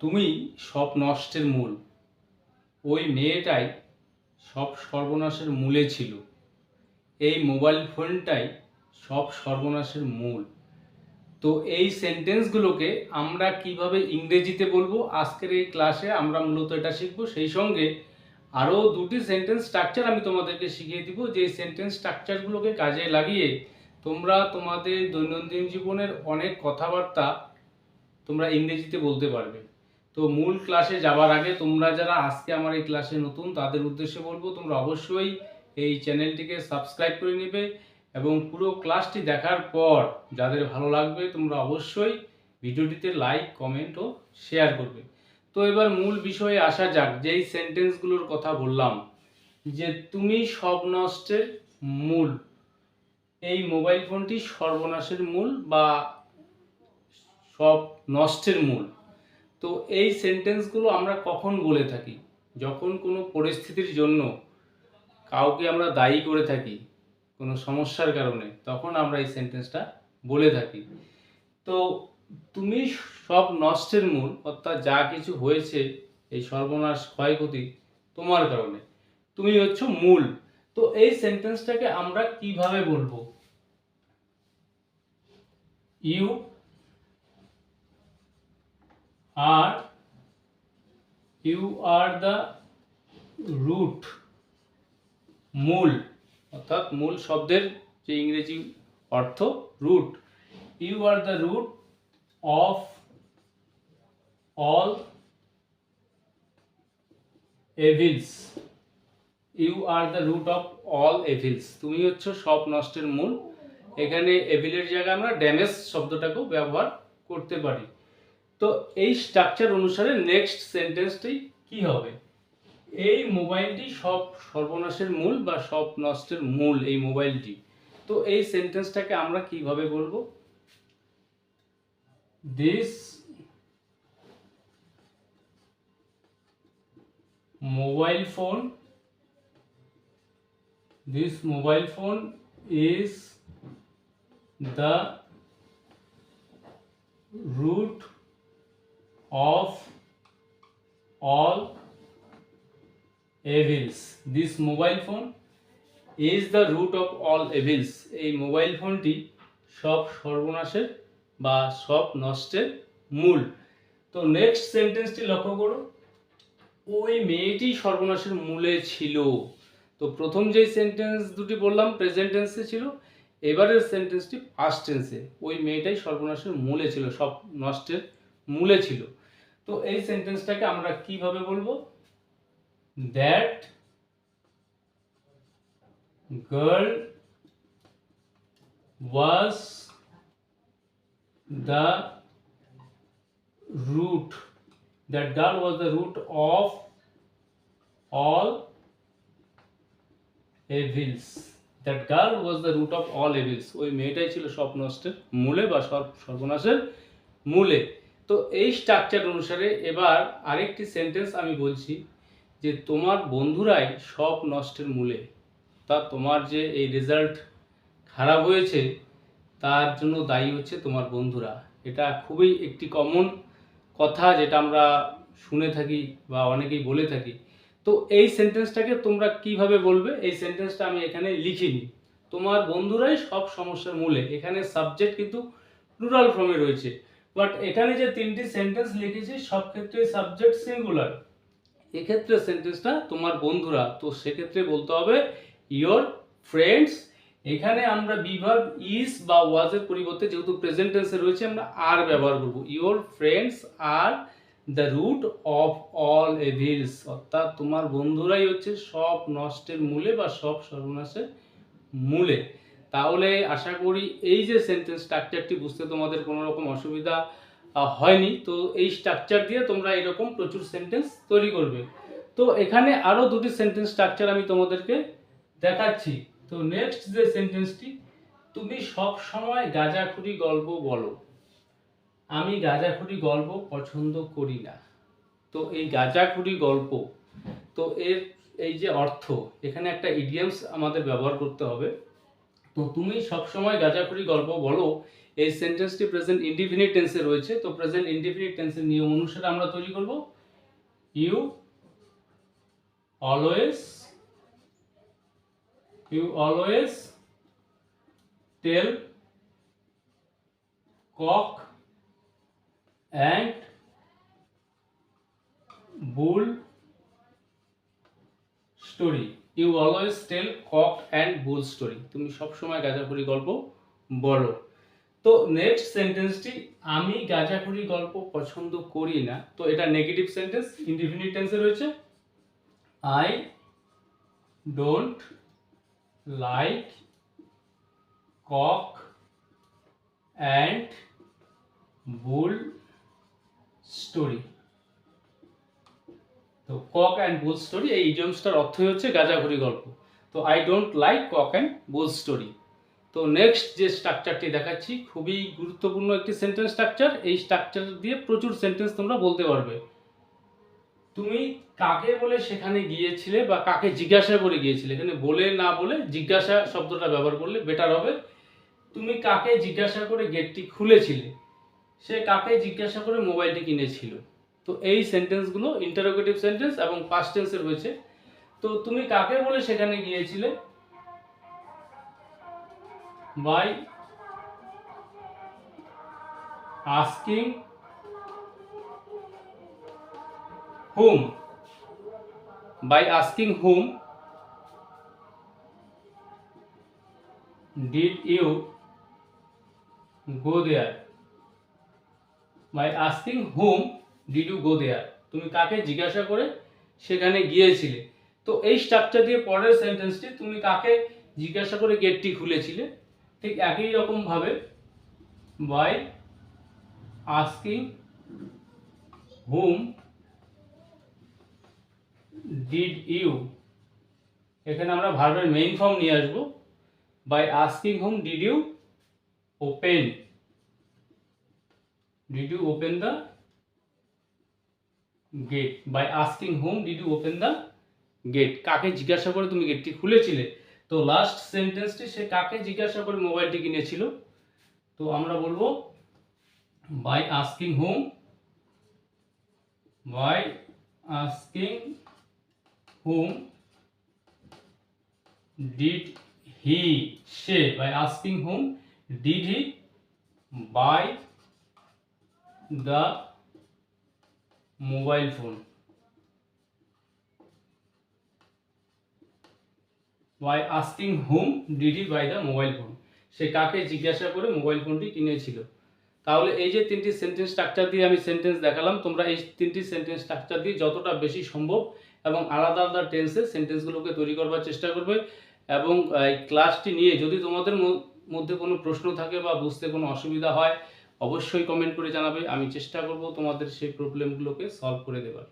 তুমি সব নষ্টের মূল। ওই মেয়েটাই সব সর্বনাশের মূলে ছিল। এই মোবাইল ফোনটাই সব সর্বনাশের মূল। তো এই সেন্টেন্সগুলোকে আমরা কীভাবে ইংরেজিতে বলব? আজকের এই ক্লাসে আমরা মূলত এটা শিখব। সেই সঙ্গে আরও দুটি সেন্টেন্স স্ট্রাকচার আমি তোমাদেরকে শিখিয়ে দিব। যে সেন্টেন্স স্ট্রাকচারগুলোকে কাজে লাগিয়ে তোমরা তোমাদের দৈনন্দিন জীবনের অনেক কথাবার্তা তোমরা ইংরেজিতে বলতে পারবে। তো মূল ক্লাসে যাওয়ার আগে তোমরা যারা আজকে আমার এই ক্লাসে নতুন, তাদের উদ্দেশ্যে বলব, তোমরা অবশ্যই এই চ্যানেলটিকে সাবস্ক্রাইব করে নেবে এবং পুরো ক্লাসটি দেখার পর যাদের ভালো লাগবে, তোমরা অবশ্যই ভিডিওটিতে লাইক কমেন্ট ও শেয়ার করবে। তো এবার মূল বিষয়ে আসা যাক, যেই সেন্টেন্সগুলোর কথা বললাম, যে তুমি সব নষ্টের মূল, এই মোবাইল ফোনটি সর্বনাশের মূল বা সব নষ্টের মূল? তো এই সেন্টেন্সগুলো আমরা কখন বলে থাকি? যখন কোনো পরিস্থিতির জন্য কাউকে আমরা দায়ী করে থাকি, কোনো সমস্যার কারণে, তখন আমরা এই সেন্টেন্সটা বলে থাকি। তো তুমি সব নষ্টের মূল, অর্থাৎ যা কিছু হয়েছে এই সর্বনাশ ক্ষয়ক্ষতি তোমার কারণে। তুমি হচ্ছে মূল। তো এই সেন্টেন্সটাকে আমরা কীভাবে বলব? You are you are the root, মূল, অর্থাৎ মূল শব্দের যে ইংরেজি অর্থ root. You are the root of all evils. You are the root of all evils. তুমি হচ্ছে সব নষ্টের মূল। এখানে এভিলের জায়গায় আমরা ড্যামেজ শব্দটাকেও ব্যবহার করতে পারি। তো এই স্ট্রাকচার অনুসারে নেক্সট সেন্টেন্সটি কি হবে? এই মোবাইলটি সব সর্বনাশের মূল বা সব নষ্টের মূল এই মোবাইলটি তো এই সেন্টেন্সটাকে আমরা কীভাবে বলব? This mobile phone this mobile phone is the root of all evils. This mobile phone is the root of all evils. এই মোবাইল ফোনটি সব সর্বনাশের বা সব নষ্টের মূল। তো নেক্সট সেন্টেন্সটি লক্ষ্য করো। ওই মেয়েটি সর্বনাশের মূলে ছিল। তো প্রথম যেই সেন্টেন্স দুটি বললাম প্রেজেন্ট টেন্সে ছিল, এবারের সেন্টেন্সটি পাস্ট টেন্সে ওই মেয়েটাই সর্বনাশের মূলে ছিল, সব নষ্টের মূলে ছিল। তো এই সেন্টেন্সটাকে আমরা কীভাবে বলব? That girl was the root that girl was the root of all evils that girl was the root of all evils ওই মেয়েটাই ছিল সব নষ্টের মূলে বা সর্বনাশের মূলে। তো এই স্ট্রাকচার অনুসারে এবার আরেকটি সেন্টেন্স আমি বলছি যে তোমার বন্ধুরাই সব নষ্টের মূলে। তা তোমার যে এই রেজাল্ট খারাপ হয়েছে, তার জন্য দায়ী হচ্ছে তোমার বন্ধুরা। এটা খুবই একটি কমন কথা যেটা আমরা শুনে থাকি বা অনেকেই বলে থাকি। তো এই সেন্টেন্সটাকে তোমরা কীভাবে বলবে? এই সেন্টেন্সটা আমি এখানে লিখিনি। তোমার বন্ধুরাই সব সমস্যার মূলে। এখানে সাবজেক্ট কিন্তু প্লুরাল ফর্মে রয়েছে। বাট এখানে যে তিনটি সেন্টেন্স লিখেছি, সব ক্ষেত্রে সাবজেক্ট সিঙ্গুলার এক্ষেত্রে সেন্টেন্সটা তোমার বন্ধুরা, তো সেক্ষেত্রে বলতে হবে ইয়োর ফ্রেন্ডস এখানে আমরা বিভাগ ইজ বা ওয়াজের পরিবর্তে যেহেতু প্রেজেন্ট টেন্সে রয়েছে, আমরা আর ব্যবহার করব। Your friends are the root of all evils অর্থাৎ তোমার বন্ধুরাই হচ্ছে সব নষ্টের মূলে বা সব সর্বনাশের মূলে। তাহলে আশা করি এই যে সেন্টেন্স স্ট্রাকচারটি বুঝতে তোমাদের কোনো রকম অসুবিধা হয়নি। তো এই স্ট্রাকচার দিয়ে তোমরা এরকম প্রচুর সেন্টেন্স তৈরি করবে। তো এখানে আরও দুটি সেন্টেন্স স্ট্রাকচার আমি তোমাদেরকে দেখাচ্ছি। তো নেক্সট যে সেন্টেন্সটি তুমি সব সময় গাঁজাখুরি গল্প বলো। আমি গাঁজাখুরি গল্প পছন্দ করি না। তো এই গাঁজাখুরি গল্প, তো এর এই যে অর্থ, এখানে একটা ইডিয়ামস আমাদের ব্যবহার করতে হবে। তো তুমি সবসময় গাঁজাখুরি গল্প বলো, এই সেন্টেন্সটি প্রেজেন্ট ইনডিফিনিট টেন্সে রয়েছে, তো প্রেজেন্ট ইনডিফিনিট টেন্সের নিয়ম অনুসারে আমরা তৈরি করব। You always you always tell cock and bull story you always tell cock and bull story তুমি সবসময় গাঁজাখুরি গল্প বলো। তো নেক্সট সেন্টেন্সটি আমি গাঁজাখুরি গল্প পছন্দ করি না। তো এটা নেগেটিভ সেন্টেন্স ইনডিফিনিট টেন্সে রয়েছে। I don't like cock and bull story তো কক অ্যান্ড বুল স্টোরি এই ইডিয়মসটার অর্থই হচ্ছে গাঁজাখুরি গল্প। তো I don't like cock and bull story তো নেক্সট যে স্ট্রাকচারটি দেখাচ্ছি, খুবই গুরুত্বপূর্ণ একটি সেন্টেন্স স্ট্রাকচার এই স্ট্রাকচার দিয়ে প্রচুর সেন্টেন্স তোমরা বলতে পারবে। তুমি কাকে বলে সেখানে গিয়েছিলে বা কাকে জিজ্ঞাসা করে গিয়েছিলে? এখানে বলে না বলে জিজ্ঞাসা শব্দটা ব্যবহার করলে বেটার হবে। তুমি কাকে জিজ্ঞাসা করে গেটটি খুলেছিলে? সে কাকে জিজ্ঞাসা করে মোবাইলটি কিনেছিল? তো এই সেন্টেন্সগুলো ইন্টারোগেটিভ সেন্টেন্স এবং পাস্ট টেন্সে রয়েছে। তো তুমি কাকে বলে সেখানে গিয়েছিলে? By asking whom? By asking whom did you go there? By asking whom did you go there? তুমি কাকে জিজ্ঞাসা করে সেখানে গিয়েছিলে? তো এই স্ট্রাকচার দিয়ে পরের সেন্টেন্সটি তুমি কাকে জিজ্ঞাসা করে গেটটি খুলেছিলে? ঠিক একই রকমভাবে by asking whom did you এখানে আমরা ভার্বের মেইন ফর্ম নিয়ে আসব। By asking whom did you open did you open the gate by asking whom did you open the gate কাকে জিজ্ঞাসা করে তুমি গেটটি খুলেছিলে? তো লাস্ট সেন্টেন্সটি সে কাকে জিজ্ঞাসা করে মোবাইলটি কিনেছিল? তো আমরা বলব by asking whom by asking whom did he say by asking whom did he by the mobile ফোন। বাই whom did he buy the mobile phone? সে কাকে জিজ্ঞাসা করে মোবাইল ফোনটি কিনেছিল। তাহলে এই যে তিনটি সেন্টেন্স স্ট্রাকচার দিয়ে আমি সেন্টেন্স দেখালাম, তোমরা এই তিনটি সেন্টেন্স স্ট্রাকচার দিয়ে যতটা বেশি সম্ভব এবং আলাদা আলাদা টেন্সে সেন্টেন্সগুলোকে তৈরি করবার চেষ্টা করবে এবং এই ক্লাসটি নিয়ে যদি তোমাদের মধ্যে কোনো প্রশ্ন থাকে বা বুঝতে কোনো অসুবিধা হয় অবশ্যই কমেন্ট করে জানাবে। আমি চেষ্টা করব তোমাদের সেই প্রবলেমগুলোকে সলভ করে দেবার।